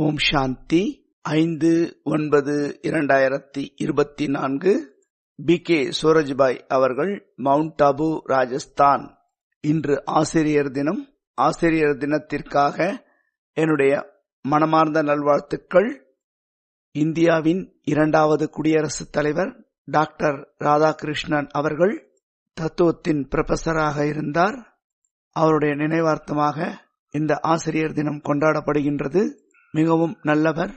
ஓம் சாந்தி ஐந்து ஒன்பது இரண்டாயிரத்தி இருபத்தி நான்கு. பி. கே. சூரஜ்பாய் அவர்கள் மவுண்ட் அபு ராஜஸ்தான். இன்று ஆசிரியர் தினம். ஆசிரியர் தினத்திற்காக என்னுடைய மனமார்ந்த நல்வாழ்த்துக்கள். இந்தியாவின் இரண்டாவது குடியரசுத் தலைவர் டாக்டர் ராதாகிருஷ்ணன் அவர்கள் தத்துவத்தின் புரொஃபஸராக இருந்தார். அவருடைய நினைவார்த்தமாக இந்த ஆசிரியர் தினம் கொண்டாடப்படுகின்றது. மிகவும் நல்லவர்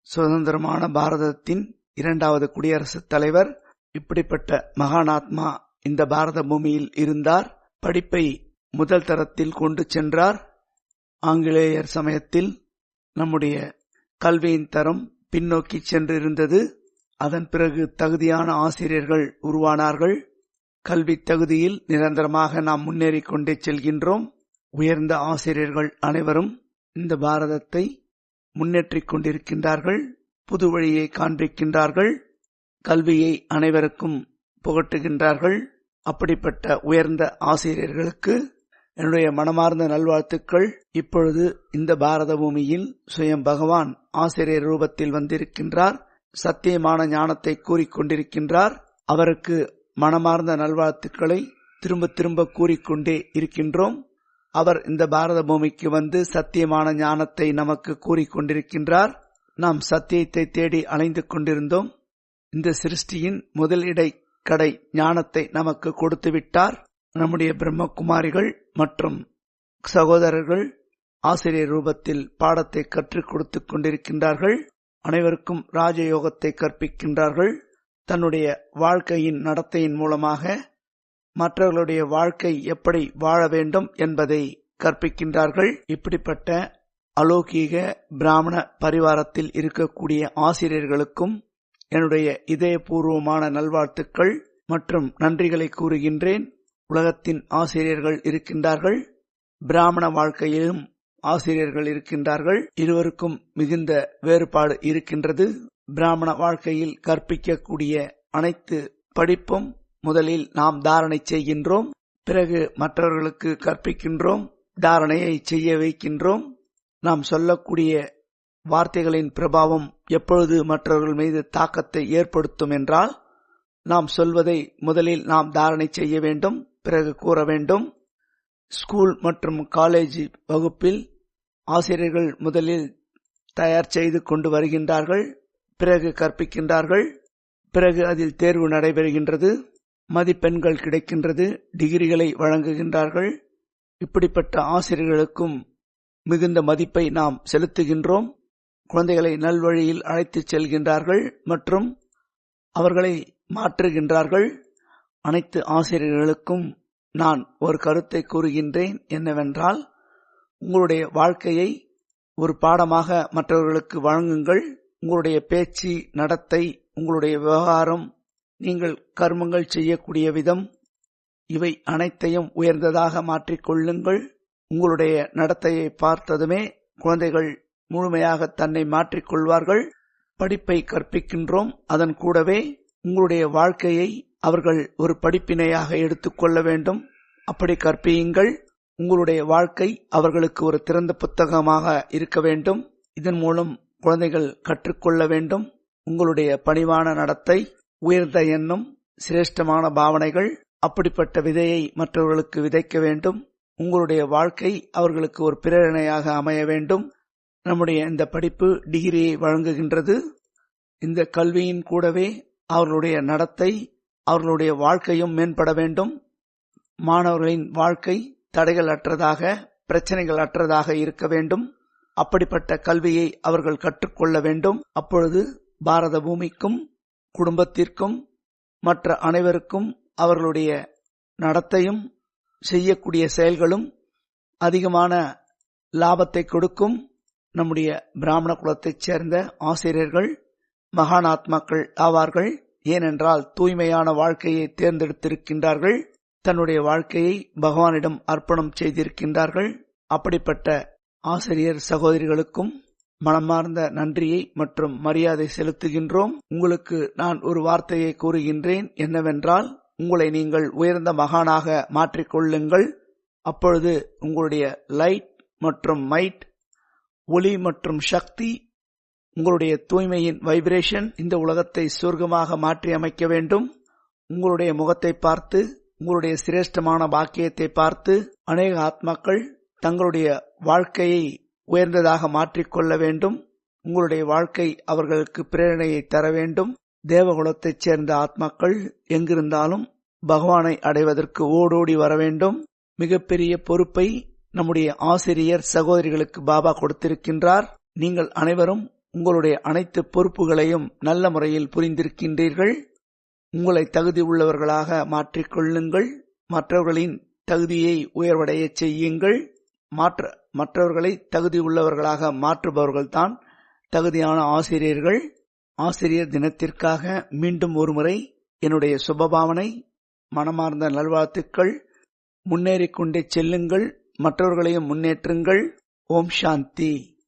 சுதந்திரமான பாரதத்தின் இரண்டாவது குடியரசுத் தலைவர் இப்படிப்பட்ட மகானாத்மா இந்த பாரத பூமியில் இருந்தார் படிப்பை முதல் தரத்தில் கொண்டு சென்றார். ஆங்கிலேயர் சமயத்தில் நம்முடைய கல்வியின் தரம் பின்னோக்கி சென்றிருந்தது. அதன் பிறகு தகுதியான ஆசிரியர்கள் உருவானார்கள். கல்வி தகுதியில் நிரந்தரமாக நாம் முன்னேறிக் கொண்டே செல்கின்றோம். உயர்ந்த ஆசிரியர்கள் அனைவரும் இந்த பாரதத்தை முன்னேற்றிக் கொண்டிருக்கின்றார்கள் புது வழியை காண்பிக்கின்றார்கள் கல்வியை அனைவருக்கும் புகட்டுகின்றார்கள். அப்படிப்பட்ட உயர்ந்த ஆசிரியர்களுக்கு என்னுடைய மனமார்ந்த நல்வாழ்த்துக்கள். இப்பொழுது இந்த பாரத பூமியில் சுயம் பகவான் ஆசிரியர் ரூபத்தில் வந்திருக்கின்றார். சத்தியமான ஞானத்தை கூறிக்கொண்டிருக்கின்றார் அவருக்கு மனமார்ந்த நல்வாழ்த்துக்களை திரும்ப திரும்ப கூறிக்கொண்டே இருக்கின்றோம். அவர் இந்த பாரத பூமிக்கு வந்து சத்தியமான ஞானத்தை நமக்கு கூறிக்கொண்டிருக்கின்றார் நாம் சத்தியத்தை தேடி அலைந்து கொண்டிருந்தோம். இந்த சிருஷ்டியின் முதல் இடை கடை ஞானத்தை நமக்கு கொடுத்துவிட்டார். நம்முடைய பிரம்மகுமாரிகள் மற்றும் சகோதரர்கள் ஆசிரியர் ரூபத்தில் பாடத்தை கற்றுக் கொடுத்துக் கொண்டிருக்கின்றார்கள். அனைவருக்கும் ராஜயோகத்தை கற்பிக்கின்றார்கள். தன்னுடைய வாழ்க்கையின் நடத்தையின் மூலமாக மற்றவர்களுடைய வாழ்க்கை எப்படி வாழ வேண்டும் என்பதை கற்பிக்கின்றார்கள். இப்படிப்பட்ட அலோகீக பிராமண பரிவாரத்தில் இருக்கக்கூடிய ஆசிரியர்களுக்கும் என்னுடைய இதயபூர்வமான நல்வாழ்த்துக்கள் மற்றும் நன்றிகளை கூறுகின்றேன். உலகத்தின் ஆசிரியர்கள் இருக்கின்றார்கள். பிராமண வாழ்க்கையிலும் ஆசிரியர்கள் இருக்கின்றார்கள். இருவருக்கும் மிகுந்த வேறுபாடு இருக்கின்றது. பிராமண வாழ்க்கையில் கற்பிக்கக்கூடிய அனைத்து படிப்பும் முதலில் நாம் தாரணை செய்கின்றோம் பிறகு மற்றவர்களுக்கு கற்பிக்கின்றோம் தாரணையை செய்ய வைக்கின்றோம். நாம் சொல்லக்கூடிய வார்த்தைகளின் பிரபாவம் எப்பொழுது மற்றவர்கள் மீது தாக்கத்தை ஏற்படுத்தும் என்றால் நாம் சொல்வதை முதலில் நாம் தாரணை செய்ய வேண்டும் பிறகு கூற வேண்டும். ஸ்கூல் மற்றும் காலேஜ் வகுப்பில் ஆசிரியர்கள் முதலில் தயார் செய்து கொண்டு வருகின்றார்கள் பிறகு கற்பிக்கின்றார்கள் பிறகு அதில் தேர்வு நடைபெறுகின்றது. மதிப்பெண்கள் கிடைக்கின்றது டிகிரிகளை வழங்குகின்றார்கள். இப்படிப்பட்ட ஆசிரியர்களுக்கும் மிகுந்த மதிப்பை நாம் செலுத்துகின்றோம். குழந்தைகளை நல்வழியில் அழைத்துச் செல்கின்றார்கள் மற்றும் அவர்களை மாற்றுகின்றார்கள். அனைத்து ஆசிரியர்களுக்கும் நான் ஒரு கருத்தை கூறுகின்றேன் என்னவென்றால் உங்களுடைய வாழ்க்கையை ஒரு பாடமாக மற்றவர்களுக்கு வழங்குங்கள். உங்களுடைய பேச்சு நடத்தை உங்களுடைய விவகாரம் நீங்கள் கர்மங்கள் செய்யக்கூடிய விதம் இவை அனைத்தையும் உயர்ந்ததாக மாற்றிக்கொள்ளுங்கள் உங்களுடைய நடத்தையை பார்த்ததுமே குழந்தைகள் முழுமையாக தன்னை மாற்றிக்கொள்வார்கள் படிப்பை கற்பிக்கின்றோம். அதன் கூடவே உங்களுடைய வாழ்க்கையை அவர்கள் ஒரு படிப்பினையாக எடுத்துக்கொள்ள வேண்டும். அப்படி கற்பியுங்கள். உங்களுடைய வாழ்க்கை அவர்களுக்கு ஒரு திறந்த புத்தகமாக இருக்க வேண்டும். இதன் மூலம் குழந்தைகள் கற்றுக்கொள்ள வேண்டும். உங்களுடைய பணிவான நடத்தை உயர்ந்த எண்ணம் சிரேஷ்டமான பாவனைகள் அப்படிப்பட்ட விதையை மற்றவர்களுக்கு விதைக்க வேண்டும். உங்களுடைய வாழ்க்கை அவர்களுக்கு ஒரு பிரேரணையாக அமைய வேண்டும். நம்முடைய இந்த படிப்பு டிகிரியை வழங்குகின்றது. இந்த கல்வியின் கூடவே அவர்களுடைய நடத்தை அவர்களுடைய வாழ்க்கையும் மேம்பட வேண்டும். மாணவர்களின் வாழ்க்கை தடைகள் அற்றதாக பிரச்சனைகள் அற்றதாக இருக்க வேண்டும். அப்படிப்பட்ட கல்வியை அவர்கள் கற்றுக்கொள்ள வேண்டும். அப்பொழுது பாரத பூமிக்கும் குடும்பத்திற்கும் மற்ற அனைவருக்கும் அவர்களுடைய நடத்தையும் செய்யக்கூடிய செயல்களும் அதிகமான லாபத்தை கொடுக்கும் நம்முடைய பிராமண குலத்தைச் சேர்ந்த ஆசிரியர்கள் மகானாத்மாக்கள் ஆவார்கள். ஏனென்றால் தூய்மையான வாழ்க்கையை தேர்ந்தெடுத்திருக்கின்றார்கள். தன்னுடைய வாழ்க்கையை பகவானிடம் அர்ப்பணம் செய்திருக்கின்றார்கள். அப்படிப்பட்ட ஆசிரியர் சகோதரிகளுக்கும் மனமார்ந்த நன்றியை மற்றும் மரியாதை செலுத்துகின்றோம். உங்களுக்கு நான் ஒரு வார்த்தையை கூறுகின்றேன். என்னவென்றால் உங்களை நீங்கள் உயர்ந்த மகானாக மாற்றிக்கொள்ளுங்கள். அப்பொழுது உங்களுடைய லைட் மற்றும் மைட் ஒளி மற்றும் சக்தி உங்களுடைய தூய்மையின் வைப்ரேஷன் இந்த உலகத்தை சொர்க்கமாக மாற்றி அமைக்க வேண்டும். உங்களுடைய முகத்தை பார்த்து உங்களுடைய சிரேஷ்டமான பாக்கியத்தை பார்த்து அநேக ஆத்மாக்கள் தங்களுடைய வாழ்க்கையை உயர்ந்ததாக மாற்றிக்கொள்ள வேண்டும். உங்களுடைய வாழ்க்கை அவர்களுக்கு பிரேரணையை தர வேண்டும். தேவகுலத்தைச் சேர்ந்த ஆத்மாக்கள் எங்கிருந்தாலும் பகவானை அடைவதற்கு ஓடோடி வர வேண்டும். மிகப்பெரிய பொறுப்பை நம்முடைய ஆசிரியர் சகோதரிகளுக்கு பாபா கொடுத்திருக்கின்றார். நீங்கள் அனைவரும் உங்களுடைய அனைத்து பொறுப்புகளையும் நல்ல முறையில் புரிந்திருக்கின்றீர்கள். உங்களை தகுதி உள்ளவர்களாக மாற்றிக்கொள்ளுங்கள். மற்றவர்களின் தகுதியை உயர்வடைய செய்யுங்கள். மாற்ற மற்றவர்களை தகுதி உள்ளவர்களாக மாற்றுபவர்கள்தான் தகுதியான ஆசிரியர்கள். ஆசிரியர் தினத்திற்காக மீண்டும் ஒருமுறை என்னுடைய சுபபாவனை மனமார்ந்த நல்வாழ்த்துக்கள். முன்னேறிக் கொண்டே செல்லுங்கள் மற்றவர்களையும் முன்னேற்றுங்கள். ஓம் சாந்தி.